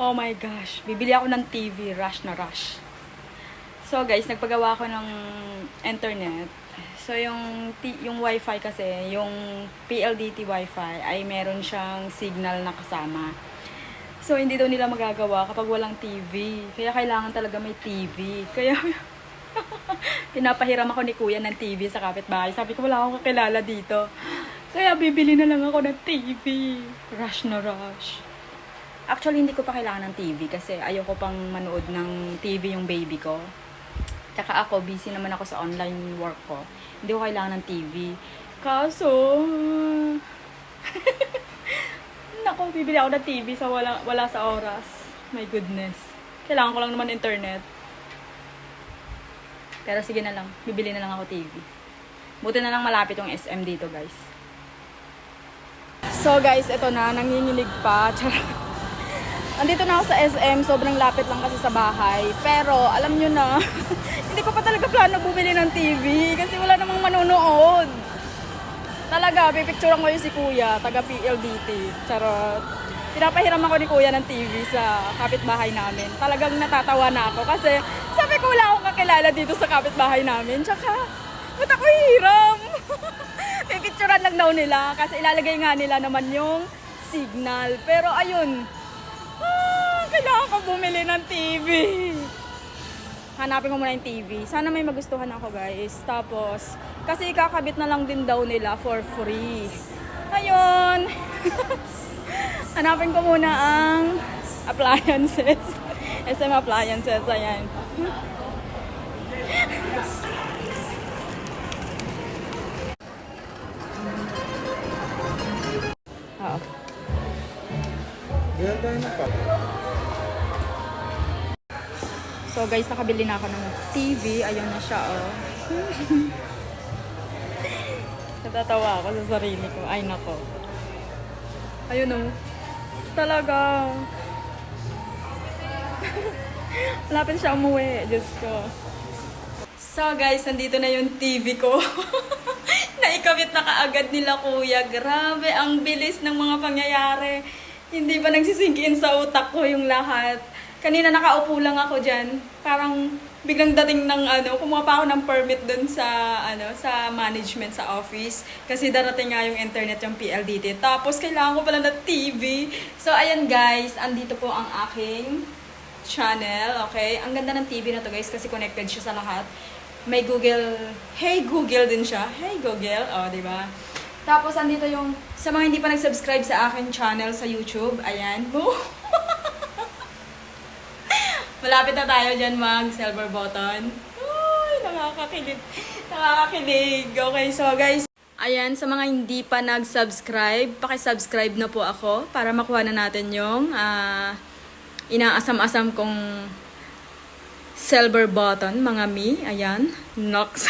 Oh my gosh, bibili ako ng TV, rush na rush. So guys, nagpagawa ako ng internet. So yung yung wifi kasi, yung PLDT wifi ay meron siyang signal na kasama. So hindi daw nila magagawa kapag walang TV. Kaya kailangan talaga may TV. Kaya pinapahiram ako ni kuya ng TV sa kapitbahay. Sabi ko wala akong kakilala dito. Kaya bibili na lang ako ng TV. Rush na rush. Actually, hindi ko pa kailangan ng TV kasi ayoko pang manood ng TV yung baby ko. Tsaka ako, busy naman ako sa online work ko. Hindi ko kailangan ng TV. Kaso, nako, bibili ako ng TV sa wala, wala sa oras. My goodness. Kailangan ko lang naman internet. Pero sige na lang, bibili na lang ako TV. Buti na lang malapit yung SM dito, guys. So guys, ito na, nanginginig pa. Charot. Andito na ako sa SM, sobrang lapit lang kasi sa bahay. Pero alam nyo na, hindi ko pa talaga plano bumili ng TV kasi wala namang manonood. Talaga, pipicturean ko yung si Kuya, taga PLDT. Charot. Pinapahiram ako ni Kuya ng TV sa kapitbahay namin. Talagang natatawa na ako kasi sabi ko wala akong kakilala dito sa kapitbahay namin. Tsaka, ba't ako hiram? pipicturean lang daw nila kasi ilalagay nga nila naman yung signal. Pero ayun, kailangan ko bumili ng TV. Hanapin ko muna yung TV. Sana may magustuhan ako guys. Tapos, kasi ikakabit na lang din daw nila for free. Ayun. Hanapin ko muna ang appliances. SM appliances. Ayan. Oo. Ganda na pa. So guys, nakabili na ako ng TV. Ayun na siya, oh. Natatawa ako sa sarili ko. Ay, nako. Ayun, oh. Talaga. Malapit siya umuwi. Diyos ko. So guys, nandito na yung TV ko. Naikabit na kaagad nila kuya. Grabe, ang bilis ng mga pangyayari. Hindi pa nagsisink in sa utak ko yung lahat. Kanina nakaupo lang ako dyan. Parang biglang dating ng ano, kumuha pa ako ng permit dun sa ano, sa management sa office kasi darating nga yung internet yung PLDT. Tapos kailangan ko pala ng TV. So ayan guys, andito po ang aking channel, okay? Ang ganda ng TV na to guys kasi connected siya sa lahat. May Google, Hey Google din siya. Hey Google, oh, di ba? Tapos andito yung sa mga hindi pa nag-subscribe sa akin channel sa YouTube, ayan. Boom! Malapit na tayo dyan mag silver button. Ay, nakakakilig. Nakakakilig. Okay, so guys, ayan, sa mga hindi pa nag-subscribe, paki-subscribe na po ako para makuha na natin yung ah, inaasam-asam kong silver button, mga mi. Ayan, Nox.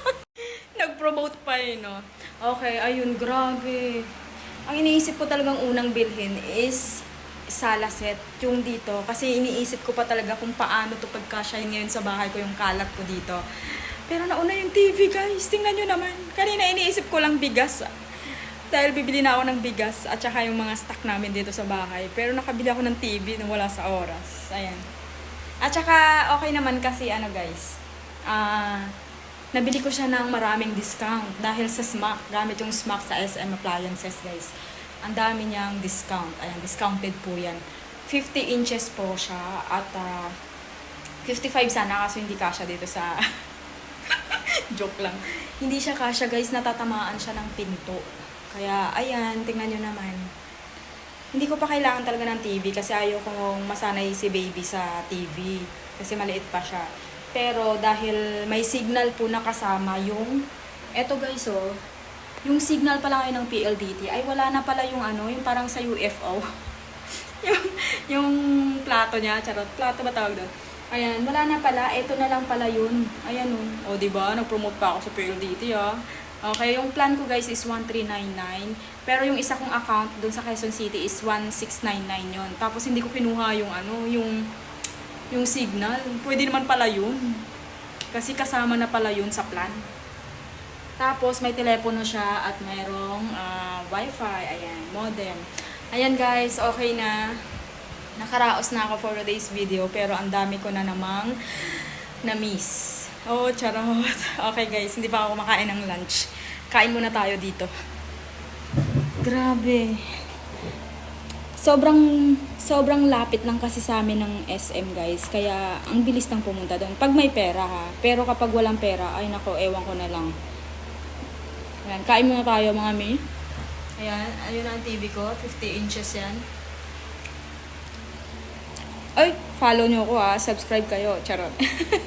Nag-promote pa eh, no? Okay, ayun, grabe. Ang iniisip ko talagang unang bilhin is sala set, yung dito. Kasi iniisip ko pa talaga kung paano to pagkasya ngayon sa bahay ko yung kalat ko dito. Pero nauna yung TV, guys. Tingnan nyo naman. Kanina iniisip ko lang bigas. Dahil bibili na ako ng bigas at saka yung mga stock namin dito sa bahay. Pero nakabili ako ng TV na wala sa oras. Ayan. At saka okay naman kasi ano guys. Ah... nabili ko siya ng maraming discount dahil sa SMAC. Gamit yung SMAC sa SM Appliances, guys. Ang dami niyang discount. Ayan, discounted po yan. 50 inches po siya at ah, 55 sana kaso hindi kasya dito sa... Joke lang. Hindi siya kasya, guys. Natatamaan siya ng pinto. Kaya, ayan, tingnan nyo naman. Hindi ko pa kailangan talaga ng TV kasi ayaw kong masanay si baby sa TV. Kasi maliit pa siya. Pero dahil may signal po na kasama yung... Eto guys oh, yung signal pala ngayon ng PLDT ay wala na pala yung ano, yung parang sa UFO. yung, yung plato niya, charot, plato ba tawag doon? Ayan, wala na pala, eto na lang pala yun. Ayan oh. O, di ba? Nag-promote pa ako sa PLDT ah. Okay, yung plan ko guys is 1399. Pero yung isa kong account doon sa Quezon City is 1699 yon. Tapos hindi ko pinuha yung ano, yung yung signal. Pwede naman pala yun. Kasi kasama na pala yun sa plan. Tapos may telepono siya at mayroong ah, wifi, ayan, modem. Ayan guys, okay na. Nakaraos na ako for today's video, pero ang dami ko na namang na-miss. Oh, charot. Okay guys, hindi pa ako kumakain ng lunch. Kain muna tayo dito. Grabe. Sobrang sobrang lapit lang kasi sa amin ng SM guys. Kaya ang bilis nang pumunta doon. Pag may pera ha. Pero kapag walang pera, ay nako, ewan ko na lang. Ayan, kain muna tayo mga mi. Ayan, ayun ang TV ko. 50 inches yan. Ay, follow nyo ko ha. Subscribe kayo. Charot.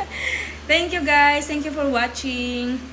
Thank you guys. Thank you for watching.